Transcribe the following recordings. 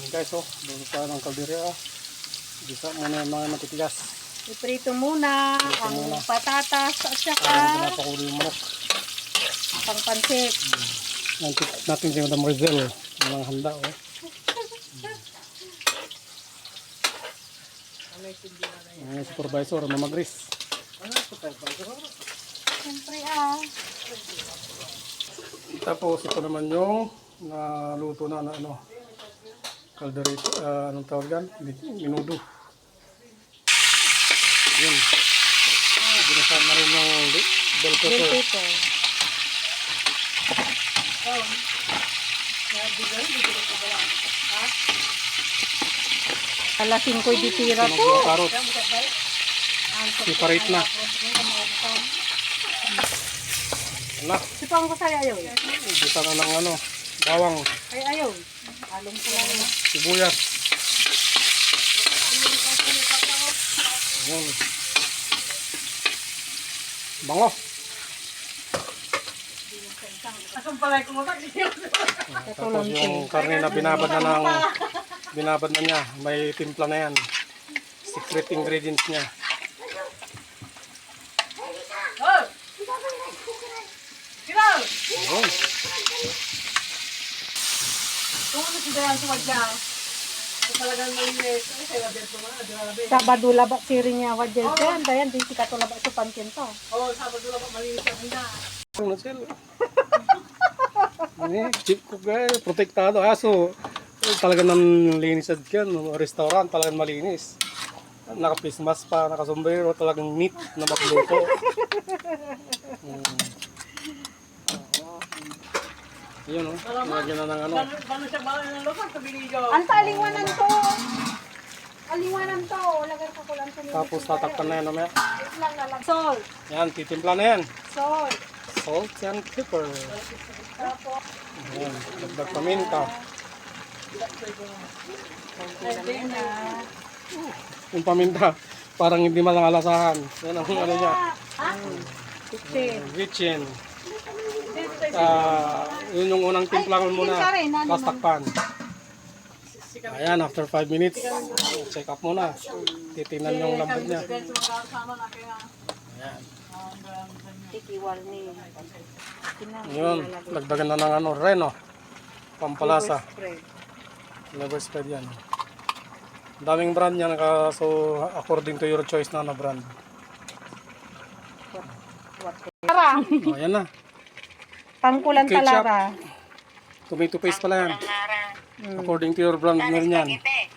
Yan guys, oh. Doon tayo ng kaldera. Bisa muna yung mga matitigas. Iprito muna Iprito ang muna. patatas at saka Parang pinapakulo yung manok. pangpansit. Yan, tip natin si Madam Rizel. Walang handa, oh. Ang yung supervisor, Mama Gris. Siyempre ah. Tapos ito naman yung naluto na na ano calderito, ah, anong tawag yan? Mi- Minudo. Yun. Ginasama na rin li- bell Bell pepper. pepper. Alasin ko'y ditira to. yung carrot. Separate na. Wala. Sipang ko sa'yo ayaw. Bisa na ng ano, bawang, Ay ayaw. Along ko lang. sibuyas. Yun. Bango. Tapos yung karne na binabad na ng binabad na niya, may timpla na yan. Secret ingredients niya. Yun. Sabado laba siri niya wajay dyan. Dayan din kita to laba sa pantin to. Ano sila? Ano chip cook guys, protektado. Aso, talaga nang linis at yan. Restaurant, talagang malinis. Naka-face pa, naka-sombrero, talagang neat na magluto. Hmm. Yun o, oh. nilagyan na ng ano. Anta aliwanan to. Aliwanan to. Lagar ka ko lang sa Tapos tatakpan na yan lang na lang. Salt. Yan, titimpla na yan. Salt. Salt and pepper. Tapos. Yan, dagdag paminta. Yung paminta, parang hindi malangalasahan. Yan ang ano niya. Ha? Fifteen. Gitchin. Ah, yun yung unang timpla ko muna. Tapos takpan. Ayan, after 5 minutes, check up muna. Titingnan yung lambot niya. Ayan. Yun, lagdagan na ng ano, reno. Pampalasa. Never spread yan. Daming brand yan, so according to your choice na na brand. Tara. O, ayan na. Pangkulan Ketchup. talara. Tomato paste pala yan. According to your brand na rin yan.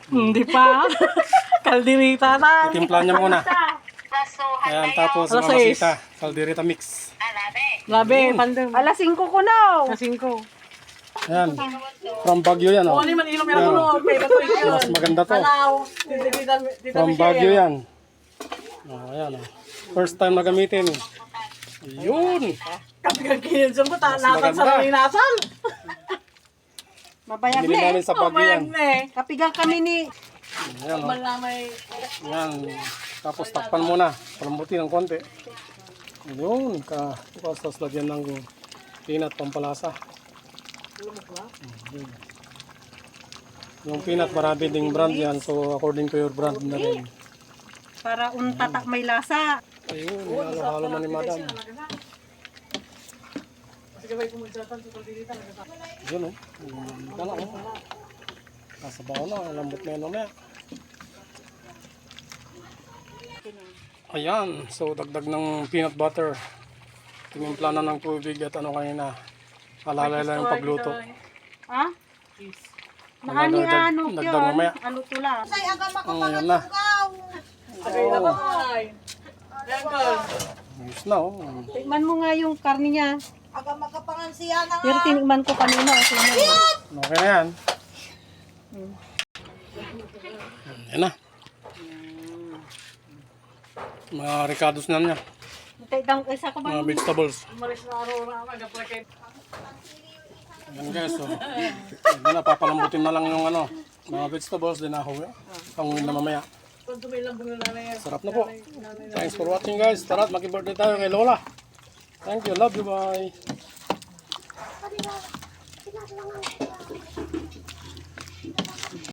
Hindi pa. Kaldirita na. Timpla niya muna. Ayan, tapos Alas mamasita. Caldereta mix. Labi, pandem. Alas 5 ko na. Alas 5. Ayan. From Baguio yan. Oh. man ilom yan ako. Mas maganda to. From Baguio yan. Oh, ayan. Oh. First time na gamitin. Yun. Kinidsan ko, Mas maganda. linasan. Mabayag Bili na namin sa Baguio yan. eh. Kapigang kami ni... Ayan. Oh. Malamay. Ayan. Tapos takpan muna. Palambutin ng konti. Yun. Ka, tapos lagyan ng peanut pampalasa. Mhm. Yung peanut marami ding brand yan. So according to your brand na rin. Para untatak may lasa. Ayun, halo-halo na ni madam. Yun oh. Kala oh. Nasa baho na, lambot na yun mamaya. Ayan, so dagdag ng peanut butter. Tinimpla na ng tubig at ano kanina. Alalay lang yung pagluto. Ha? Ano, Naani dagdag- ano dagdag yun? mamaya. Ano tula? Oh, yan na. Oh, ayos na oh. Tikman mo nga yung karne niya. Aga makapangan siya na Pero tinikman ko kanina. Okay na yun. Okay na yan. Yan na. Mga ricados na niya. Tayo isa ko ba? Mga vegetables. Yan guys. So, hindi na, papalambutin na lang yung ano, mga vegetables, din ako. Panguin na mamaya. Sarap na po. Thanks for watching guys. Tara, maki-birthday tayo kay Lola. Thank you. Love you. Bye.